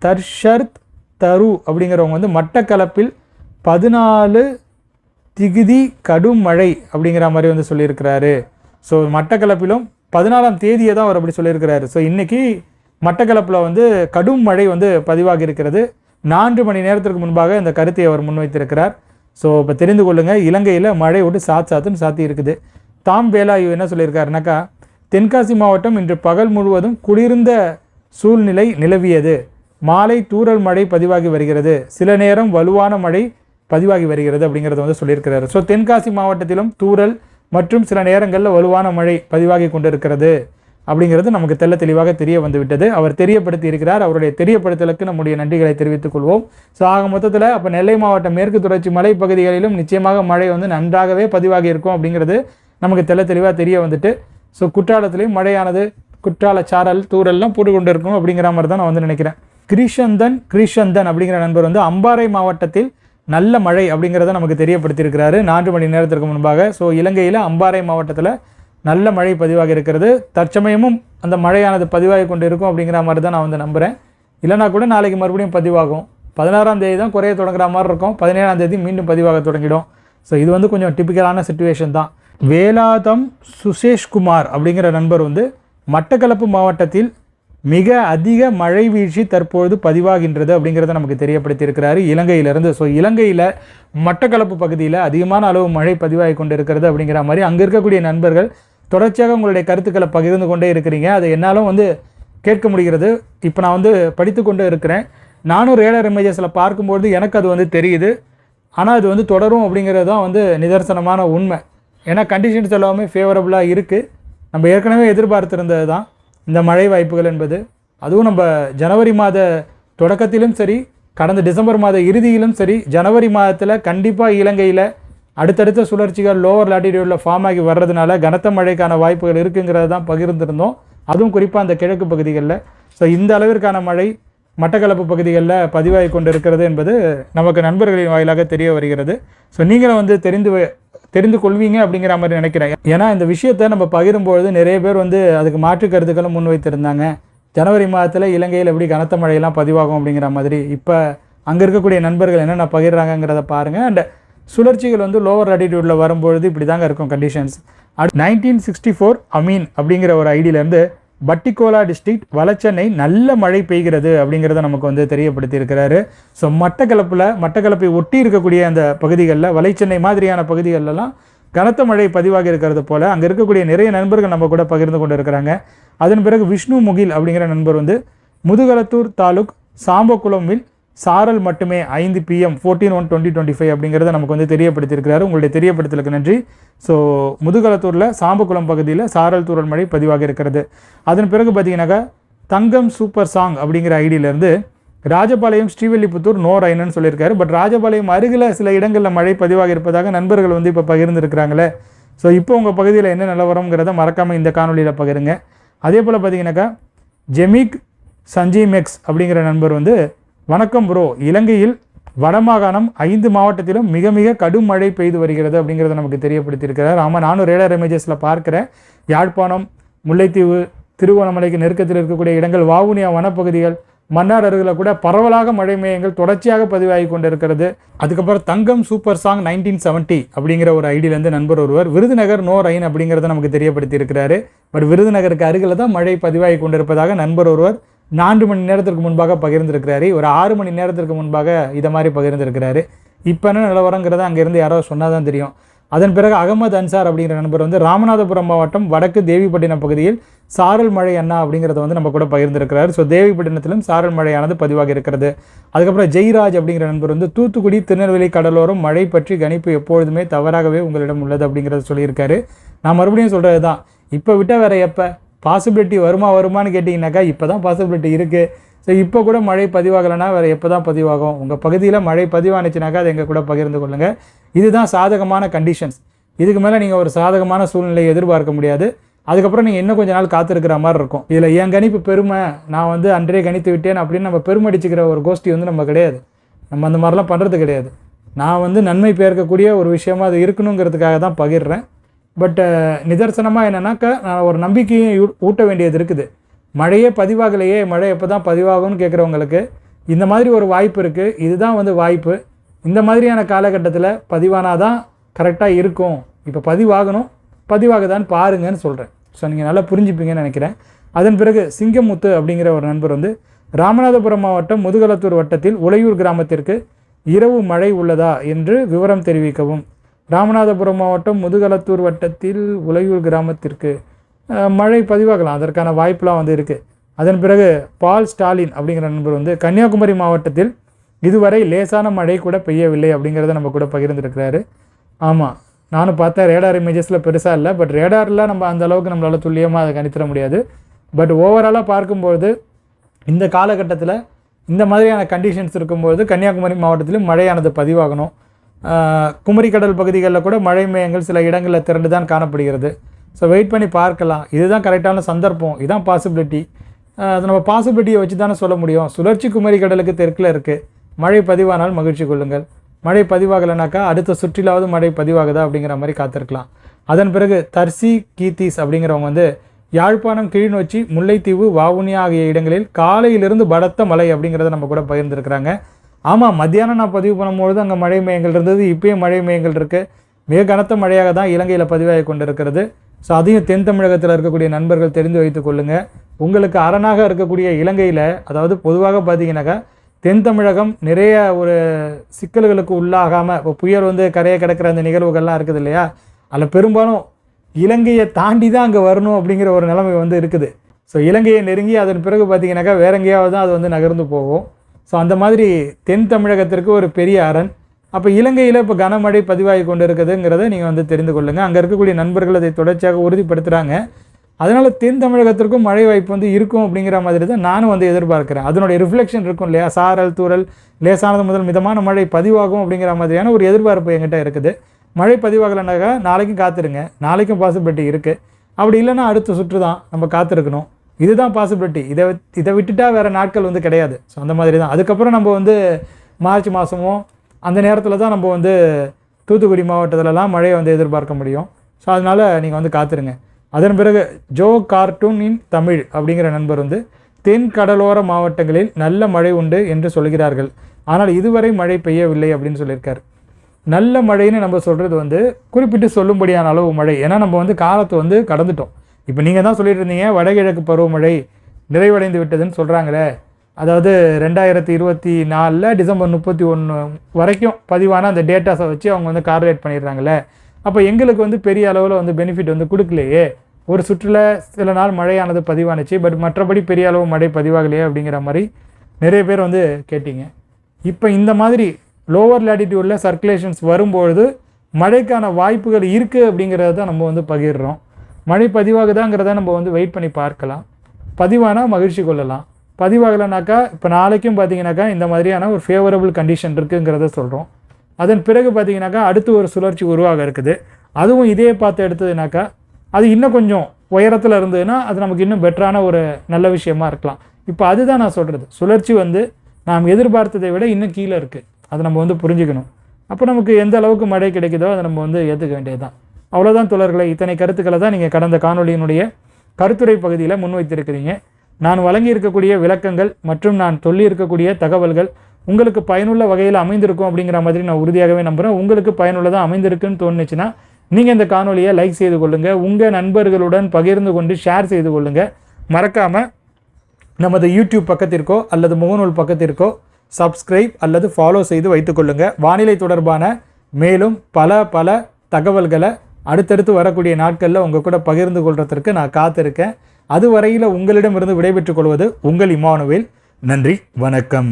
தர்ஷர்த் தரு அப்படிங்கிறவங்க வந்து மட்டக்களப்பில் பதினாலு திகுதி கடும் மழை அப்படிங்கிற மாதிரி வந்து சொல்லியிருக்கிறாரு. ஸோ மட்டக்களப்பிலும் பதினாலாம் தேதியை தான் அவர் அப்படி சொல்லியிருக்கிறாரு. ஸோ இன்றைக்கி மட்டக்களப்பில் வந்து கடும் மழை வந்து பதிவாகி இருக்கிறது. நான்கு மணி நேரத்திற்கு முன்பாக இந்த கருத்தை அவர் முன்வைத்திருக்கிறார். ஸோ இப்போ தெரிந்து கொள்ளுங்கள் இலங்கையில் மழை விட்டு சாத் சாத்துன்னு சாத்தி இருக்குது. தாம் வேலாயு என்ன சொல்லியிருக்காருனாக்கா தென்காசி மாவட்டம் இன்று பகல் முழுவதும் குளிர்ந்த சூழ்நிலை நிலவியது. மாலை தூரல் மழை பதிவாகி வருகிறது. சில நேரம் வலுவான மழை பதிவாகி வருகிறது அப்படிங்கிறத வந்து சொல்லியிருக்கிறாரு. ஸோ தென்காசி மாவட்டத்திலும் தூரல் மற்றும் சில நேரங்களில் வலுவான மழை பதிவாகி கொண்டிருக்கிறது அப்படிங்கிறது நமக்கு தெள்ள தெளிவாக தெரிய வந்துவிட்டது. அவர் தெரியப்படுத்தி இருக்கிறார். அவருடைய தெரியப்படுத்தலுக்கு நம்முடைய நன்றிகளை தெரிவித்துக் கொள்வோம். ஸோ ஆக மொத்தத்தில் அப்போ நெல்லை மாவட்டம் மேற்கு தொடர்ச்சி மலைப்பகுதிகளிலும் நிச்சயமாக மழை வந்து நன்றாகவே பதிவாகி இருக்கும் அப்படிங்கிறது நமக்கு தெள்ள தெளிவாக தெரிய வந்துட்டு ஸோ குற்றாலத்திலையும் மழையானது குற்றால சாரல் தூரல்லாம் போட்டு கொண்டு இருக்கும் அப்படிங்கிற மாதிரி தான் நான் வந்து நினைக்கிறேன். கிரிஷந்தன் கிரிஷந்தன் அப்படிங்கிற நண்பர் வந்து அம்பாறை மாவட்டத்தில் நல்ல மழை அப்படிங்கிறத நமக்கு தெரியப்படுத்தியிருக்கிறாரு. நான்கு மணி நேரத்திற்கு முன்பாக. ஸோ இலங்கையில் அம்பாறை மாவட்டத்தில் நல்ல மழை பதிவாக இருக்கிறது. தற்சமயமும் அந்த மழையானது பதிவாகி கொண்டு இருக்கும் அப்படிங்கிற மாதிரி தான் நான் வந்து நம்புகிறேன் இல்லைனா கூட நாளைக்கு மறுபடியும் பதிவாகும். பதினாறாம் தேதி தான் குறைய தொடங்குற மாதிரி இருக்கும். பதினேழாம் தேதி மீண்டும் பதிவாக தொடங்கிடும். ஸோ இது வந்து கொஞ்சம் டிப்பிக்கலான சுச்சுவேஷன் தான். வேலாதம் சுசேஷ்குமார் அப்படிங்கிற நண்பர் வந்து மட்டக்களப்பு மாவட்டத்தில் மிக அதிக மழை வீழ்ச்சி தற்பொழுது பதிவாகின்றது அப்படிங்கிறத நமக்கு தெரியப்படுத்தியிருக்கிறாரு இலங்கையிலிருந்து. ஸோ இலங்கையில் மட்டக்களப்பு பகுதியில் அதிகமான அளவு மழை பதிவாகி கொண்டு இருக்கிறது அப்படிங்கிற மாதிரி அங்கே இருக்கக்கூடிய நண்பர்கள் தொடர்ச்சியாக உங்களுடைய கருத்துக்களை பகிர்ந்து கொண்டே இருக்கிறீங்க. அதை என்னாலும் வந்து கேட்க முடிகிறது. இப்போ நான் வந்து படித்து கொண்டு இருக்கிறேன். நானும் ரேடர் இமேஜஸில் பார்க்கும்பொழுது எனக்கு அது வந்து தெரியுது. ஆனால் அது வந்து தொடரும் அப்படிங்கிறது தான் வந்து நிதர்சனமான உண்மை. ஏன்னா கண்டிஷன்ஸ் எல்லாமே ஃபேவரபுளாக இருக்குது நம்ம ஏற்கனவே எதிர்பார்த்துருந்தது தான் இந்த மழை வாய்ப்புகள் என்பது அதுவும் நம்ம ஜனவரி மாத தொடக்கத்திலும் சரி கடந்த டிசம்பர் மாத இறுதியிலும் சரி ஜனவரி மாதத்தில் கண்டிப்பாக இலங்கையில் அடுத்தடுத்த சுழற்சிகள் லோவர் லாட்டிடியூடில் ஃபார்ம் ஆகி வர்றதுனால கனத்த மழைக்கான வாய்ப்புகள் இருக்குங்கிறத தான் பகிர்ந்திருந்தோம். அதுவும் குறிப்பாக அந்த கிழக்கு பகுதிகளில். ஸோ இந்த அளவிற்கான மழை மட்டக்களப்பு பகுதிகளில் பதிவாகி கொண்டு இருக்கிறது என்பது நமக்கு நண்பர்களின் வாயிலாக தெரிய வருகிறது. ஸோ நீங்களும் வந்து தெரிந்து தெரிந்து கொள்வீங்க அப்படிங்கிற மாதிரி நினைக்கிறேன். ஏன்னா இந்த விஷயத்தை நம்ம பகிரும்பொழுது நிறைய பேர் வந்து அதுக்கு மாற்று கருத்துக்களும் முன்வைத்திருந்தாங்க. ஜனவரி மாதத்தில் இலங்கையில் எப்படி கனத்த மழையெல்லாம் பதிவாகும் அப்படிங்கிற மாதிரி. இப்போ அங்கே இருக்கக்கூடிய நண்பர்கள் என்னென்ன பகிர்றாங்கங்கிறத பாருங்கள் அண்ட் சுழற்சிகள் வந்து லோவர் ஆட்டிடியூடில் வரும்பொழுது இப்படி தாங்க இருக்கும் கண்டிஷன்ஸ் அடுத்து நைன்டீன் சிக்ஸ்டி ஃபோர் அமீன் அப்படிங்கிற ஒரு ஐடியிலேருந்து பட்டிக்கோலா டிஸ்ட்ரிக்ட் வளச்சென்னை நல்ல மழை பெய்கிறது அப்படிங்கிறத நமக்கு வந்து தெரியப்படுத்தியிருக்கிறாரு. ஸோ மட்டக்களப்பில் மட்டக்களப்பை ஒட்டி இருக்கக்கூடிய அந்த பகுதிகளில் வலைச்சென்னை மாதிரியான பகுதிகளெல்லாம் கனத்த மழை பதிவாகி இருக்கிறது போல் அங்கே இருக்கக்கூடிய நிறைய நண்பர்கள் நம்ம கூட பகிர்ந்து கொண்டு இருக்கிறாங்க அதன் பிறகு விஷ்ணு முகில் அப்படிங்கிற நண்பர் வந்து முதுகலத்தூர் தாலுக் சாம்பக்குளமில் சாரல் மட்டுமே ஐந்து PM fourteen one twenty twenty five அப்படிங்கிறத நமக்கு வந்து தெரியப்படுத்தியிருக்கிறாரு. உங்களுடைய தெரியப்படுத்தலுக்கு நன்றி. ஸோ முதுகலத்தூரில் சாம்பக்குளம் பகுதியில் சாரல் தூரல் மழை பதிவாக இருக்கிறது. அதன் பிறகு பார்த்தீங்கன்னாக்கா தங்கம் சூப்பர் சாங் அப்படிங்கிற ஐடியிலேருந்து ராஜபாளையம் ஸ்ரீவில்லிபுத்தூர் நோ ரைனன்னு சொல்லியிருக்காரு. பட் ராஜபாளையம் அருகில் சில இடங்களில் மழை பதிவாக இருப்பதாக நண்பர்கள் வந்து இப்போ பகிர்ந்துருக்கிறாங்களே. ஸோ இப்போ உங்கள் பகுதியில் என்ன நிலவரங்கிறத மறக்காமல் இந்த காணொலியில் பகிருங்க. அதே போல் பார்த்தீங்கன்னாக்கா ஜெமிக் சஞ்சய் மெக்ஸ் அப்படிங்கிற நண்பர் வந்து வணக்கம் ப்ரோ இலங்கையில் வடமாகாணம் ஐந்து மாவட்டத்திலும் மிக மிக கடும் மழை பெய்து வருகிறது அப்படிங்கிறத நமக்கு தெரியப்படுத்தியிருக்கிறார். ஆமாம் நானும் ரேடார் இமேஜஸில் பார்க்குறேன். யாழ்ப்பாணம் முல்லைத்தீவு திருவோணமலைக்கு நெருக்கத்தில் இருக்கக்கூடிய இடங்கள் வாவுனியா வனப்பகுதிகள் மன்னார் அருகில் கூட பரவலாக மழை மேயங்கள் தொடர்ச்சியாக பதிவாகி கொண்டிருக்கிறது. அதுக்கப்புறம் தங்கம் சூப்பர் சாங் நைன்டீன் செவன்ட்டி அப்படிங்கிற ஒரு ஐடியிலேருந்து நண்பர் ஒருவர் விருதுநகர் நோ ரைன் அப்படிங்கிறத நமக்கு தெரியப்படுத்தி இருக்கிறாரு பட் விருதுநகருக்கு அருகில் தான் மழை பதிவாகி கொண்டிருப்பதாக நண்பர் ஒருவர் நான்கு மணி நேரத்திற்கு முன்பாக பகிர்ந்திருக்கிறாரு. ஒரு ஆறு மணி நேரத்திற்கு முன்பாக இதை மாதிரி பகிர்ந்திருக்கிறாரு. இப்போ என்ன நிலவரங்கிறத அங்கேருந்து யாரோ சொன்னால் தான் தெரியும். அதன் பிறகு அகமது அன்சார் அப்படிங்கிற நண்பர் வந்து ராமநாதபுரம் மாவட்டம் வடக்கு தேவிப்பட்டினம் பகுதியில் சாரல் மழை அண்ணா அப்படிங்கிறத வந்து நம்ம கூட பகிர்ந்திருக்கிறார். ஸோ தேவிப்பட்டினத்திலும் சாரல் மழையானது பதிவாக இருக்கிறது. அதுக்கப்புறம் ஜெய்ராஜ் அப்படிங்கிற நண்பர் வந்து தூத்துக்குடி திருநெல்வேலி கடலோரம் மழை பற்றி கணிப்பு எப்பொழுதுமே தவறாகவே உங்களிடம் உள்ளது அப்படிங்கிறத சொல்லியிருக்காரு. நான் மறுபடியும் சொல்கிறது தான் இப்போ விட்டால் வேறு எப்போ? பாசிபிலிட்டி வருமா வருமான்னு கேட்டிங்கனாக்கா இப்போ தான் பாசிபிலிட்டி இருக்குது ஸோ இப்போ கூட மழை பதிவாகலைன்னா வேறு எப்போ தான் பதிவாகும்? உங்கள் பகுதியில் மழை பதிவானுச்சுனாக்கா அதை எங்கள் கூட பகிர்ந்து கொள்ளுங்கள் இதுதான் சாதகமான கண்டிஷன்ஸ் இதுக்கு மேலே நீங்கள் ஒரு சாதகமான சூழ்நிலையை எதிர்பார்க்க முடியாது. அதுக்கப்புறம் நீங்கள் இன்னும் கொஞ்ச நாள் காத்திருக்கிற மாதிரி இருக்கும். இதில் என் கணிப்பு பெருமை நான் வந்து அன்றே கணித்து விட்டேன் அப்படின்னு நம்ம பெருமடிச்சுக்கிற ஒரு கோஷ்டி வந்து நம்ம கிடையாது. நம்ம அந்த மாதிரிலாம் பண்ணுறது கிடையாது. நான் வந்து நன்மை பெயர்க்கக்கூடிய ஒரு விஷயமா அது இருக்கணுங்கிறதுக்காக தான் பகிர்றேன். பட் நிதர்சனமாக என்னென்னாக்கா நான் ஒரு நம்பிக்கையும் ஊ- ஊட்ட வேண்டியது இருக்குது. மழையே பதிவாகலையே மழை எப்போ தான் பதிவாகும்னு கேட்குறவங்களுக்கு இந்த மாதிரி ஒரு வாய்ப்பு இருக்குது இதுதான் வந்து வாய்ப்பு. இந்த மாதிரியான காலகட்டத்தில் பதிவானால் தான் கரெக்டாக இருக்கும். இப்போ பதிவாகணும் பதிவாகுதான்னு பாருங்கன்னு சொல்கிறேன் ஸோ நீங்கள் நல்லா புரிஞ்சுப்பீங்கன்னு நினைக்கிறேன். அதன் பிறகு சிங்கமுத்து அப்படிங்கிற ஒரு நண்பர் வந்து ராமநாதபுரம் மாவட்டம் முதுகலத்தூர் வட்டத்தில் உளையூர் கிராமத்திற்கு இரவு மழை உள்ளதா என்று விவரம் தெரிவிக்கவும். ராமநாதபுரம் மாவட்டம் முதுகலத்தூர் வட்டத்தில் உலையூர் கிராமத்திற்கு மழை பதிவாகலாம். அதற்கான வாய்ப்புலாம் வந்து இருக்குது அதன் பிறகு பால் ஸ்டாலின் அப்படிங்கிற நண்பர் வந்து கன்னியாகுமரி மாவட்டத்தில் இதுவரை லேசான மழை கூட பெய்யவில்லை அப்படிங்கிறத நம்ம கூட பகிர்ந்துருக்கிறாரு. ஆமாம் நானும் பார்த்தேன். ரேடார் இமேஜஸில் பெருசாக இல்லை. பட் ரேடாரில் நம்ம அந்த அளவுக்கு நம்மளால் துல்லியமாக அதை கணித்திட முடியாது. பட் ஓவராலாக பார்க்கும்பொழுது இந்த காலகட்டத்தில் இந்த மாதிரியான கண்டிஷன்ஸ் இருக்கும்போது கன்னியாகுமரி மாவட்டத்திலும் மழையானது பதிவாகணும். குமரிக்கடல் பகுதிகளில் கூட மழை மேயங்கள் சில இடங்களில் திரண்டு தான் காணப்படுகிறது. ஸோ வெயிட் பண்ணி பார்க்கலாம். இதுதான் கரெக்டான சந்தர்ப்பம். இதுதான் பாசிபிலிட்டி அது நம்ம பாசிபிலிட்டியை வச்சு தானே சொல்ல முடியும். சுழற்சி குமரி கடலுக்கு தெற்கில் இருக்குது மழை பதிவானால் மகிழ்ச்சி கொள்ளுங்கள். மழை பதிவாகலைனாக்கா அடுத்த சுற்றிலாவது மழை பதிவாகுதா அப்படிங்கிற மாதிரி காத்திருக்கலாம். அதன் பிறகு தர்சி கீர்த்திஸ் அப்படிங்கிறவங்க வந்து யாழ்ப்பாணம் கிளிநொச்சி முல்லைத்தீவு வாவுனியா ஆகிய இடங்களில் காலையிலிருந்து பலத்த மழை அப்படிங்கிறத நம்ம கூட பகிர்ந்துருக்கிறாங்க. ஆமாம் மத்தியானம் நான் பதிவு பண்ணும்பொழுது அங்கே மழை மேயங்கள் இருந்தது இப்போயும் மழை மேயங்கள் இருக்குது மிக கனத்த மழையாக தான் இலங்கையில் பதிவாகி கொண்டிருக்கிறது. ஸோ அதையும் தென் தமிழகத்தில் இருக்கக்கூடிய நண்பர்கள் தெரிந்து வைத்துக் கொள்ளுங்கள் உங்களுக்கு அரணாக இருக்கக்கூடிய இலங்கையில் அதாவது பொதுவாக பார்த்தீங்கன்னாக்கா தென் தமிழகம் நிறைய ஒரு சிக்கல்களுக்கு உள்ளாகாமல் இப்போ புயல் வந்து கரையை கிடக்கிற அந்த நிகழ்வுகள்லாம் இருக்குது இல்லையா? அதில் பெரும்பாலும் இலங்கையை தாண்டி தான் அங்கே வரணும் அப்படிங்கிற ஒரு நிலைமை வந்து இருக்குது. ஸோ இலங்கையை நெருங்கி அதன் பிறகு பார்த்தீங்கன்னாக்கா வேற எங்கேயாவது தான் அது வந்து நகர்ந்து போகும். ஸோ அந்த மாதிரி தென் தமிழகத்திற்கு ஒரு பெரிய அரண். அப்போ இலங்கையில் இப்போ கனமழை பதிவாகி கொண்டு இருக்குதுங்கிறத நீங்கள் வந்து தெரிந்து கொள்ளுங்கள் அங்கே இருக்கக்கூடிய நண்பர்கள் அதை தொடர்ச்சியாக உறுதிப்படுத்துகிறாங்க அதனால் தென் தமிழகத்திற்கும் மழை வாய்ப்பு வந்து இருக்கும் அப்படிங்கிற மாதிரி தான் நானும் வந்து எதிர்பார்க்குறேன். அதனுடைய ரிஃப்ளெக்ஷன் இருக்கும் இல்லையா? சாரல் தூரல் லேசானது முதல் மிதமான மழை பதிவாகும் அப்படிங்கிற மாதிரியான ஒரு எதிர்பார்ப்பு என்கிட்ட இருக்குது. மழை பதிவாகலைனாக்கா நாளைக்கும் காத்துருங்க. நாளைக்கும் பாசிபிலிட்டி இருக்குது அப்படி இல்லைன்னா அடுத்த சுற்று தான் நம்ம காத்திருக்கணும். இதுதான் பாசிபிலிட்டி இதை இதை விட்டுட்டா வேறு நாட்கள் வந்து கிடையாது. ஸோ அந்த மாதிரி தான் அதுக்கப்புறம் நம்ம வந்து மார்ச் மாதமும் அந்த நேரத்தில் தான் நம்ம வந்து தூத்துக்குடி மாவட்டத்திலலாம் மழையை வந்து எதிர்பார்க்க முடியும். ஸோ அதனால் நீங்கள் வந்து காத்துருங்க. அதன் பிறகு ஜோ கார்ட்டூன் இன் தமிழ் அப்படிங்கிற நண்பர் வந்து தென் கடலோர மாவட்டங்களில் நல்ல மழை உண்டு என்று சொல்கிறார்கள். ஆனால் இதுவரை மழை பெய்யவில்லை அப்படின்னு சொல்லியிருக்கார். நல்ல மழைன்னு நம்ம சொல்கிறது வந்து குறிப்பிட்டு சொல்லும்படியான அளவு மழை. ஏன்னா நம்ம வந்து காலத்தை வந்து கடந்துட்டோம். இப்போ நீங்கள் தான் சொல்லிட்டு இருந்தீங்க வடகிழக்கு பருவமழை நிறைவடைந்து விட்டதுன்னு சொல்கிறாங்களே அதாவது ரெண்டாயிரத்தி இருபத்தி நாலில் டிசம்பர் முப்பத்தி ஒன்று வரைக்கும் பதிவான அந்த டேட்டாஸை வச்சு அவங்க வந்து கார்லேட் பண்ணிடுறாங்களே. அப்போ எங்களுக்கு வந்து பெரிய அளவில் வந்து பெனிஃபிட் வந்து கொடுக்கலையே. ஒரு சுற்றில் சில நாள் மழையானது பதிவானுச்சு பட் மற்றபடி பெரிய அளவு மழை பதிவாகலையே அப்படிங்கிற மாதிரி நிறைய பேர் வந்து கேட்டீங்க. இப்போ இந்த மாதிரி லோவர் லேட்டிடியூடில் சர்க்குலேஷன்ஸ் வரும்பொழுது மழைக்கான வாய்ப்புகள் இருக்குது அப்படிங்கிறத தான் நம்ம வந்து பகிர்றோம். மழை பதிவாகுதாங்கிறத நம்ம வந்து வெயிட் பண்ணி பார்க்கலாம். பதிவானால் மகிழ்ச்சி கொள்ளலாம். பதிவாகலைனாக்கா இப்போ நாளைக்கும் பார்த்தீங்கன்னாக்கா இந்த மாதிரியான ஒரு ஃபேவரபுள் கண்டிஷன் இருக்குங்கிறத சொல்கிறோம் அதன் பிறகு பார்த்தீங்கன்னாக்கா அடுத்து ஒரு சுழற்சி உருவாக இருக்குது. அதுவும் இதே பார்த்து எடுத்ததுனாக்கா அது இன்னும் கொஞ்சம் உயரத்தில் இருந்ததுன்னா அது நமக்கு இன்னும் பெட்டரான ஒரு நல்ல விஷயமா இருக்கலாம். இப்போ அதுதான் நான் சொல்கிறது சுழற்சி வந்து நாம் எதிர்பார்த்ததை விட இன்னும் கீழே இருக்குது அதை நம்ம வந்து புரிஞ்சுக்கணும். அப்போ நமக்கு எந்த அளவுக்கு மழை கிடைக்குதோ அதை நம்ம வந்து ஏற்றுக்க வேண்டியது தான் அவ்வளோதான் தொழர்களை இத்தனை கருத்துக்களை தான் நீங்கள் கடந்த காணொலியினுடைய கருத்துரை பகுதியில் முன்வைத்திருக்கிறீங்க நான் வழங்கி இருக்கக்கூடிய விளக்கங்கள் மற்றும் நான் சொல்லி இருக்கக்கூடிய தகவல்கள் உங்களுக்கு பயனுள்ள வகையில் அமைந்திருக்கும் அப்படிங்கிற மாதிரி நான் உறுதியாகவே நம்புகிறேன் உங்களுக்கு பயனுள்ளதாக அமைந்திருக்குன்னு தோணுச்சுன்னா நீங்கள் இந்த காணொலியை லைக் செய்து கொள்ளுங்கள் உங்கள் நண்பர்களுடன் பகிர்ந்து கொண்டு ஷேர் செய்து கொள்ளுங்கள் மறக்காமல் நமது யூடியூப் பக்கத்திற்கோ அல்லது முகநூல் பக்கத்திற்கோ சப்ஸ்கிரைப் அல்லது ஃபாலோ செய்து வைத்துக்கொள்ளுங்கள் வானிலை தொடர்பான மேலும் பல பல தகவல்களை அடுத்தடுத்து வரக்கூடிய நாட்களில் உங்கள் கூட பகிர்ந்து கொள்வதற்கு நான் காத்திருக்கேன். அதுவரையில் உங்களிடமிருந்து விடைபெற்றுக் கொள்வது உங்கள் இமானுவேல். நன்றி வணக்கம்.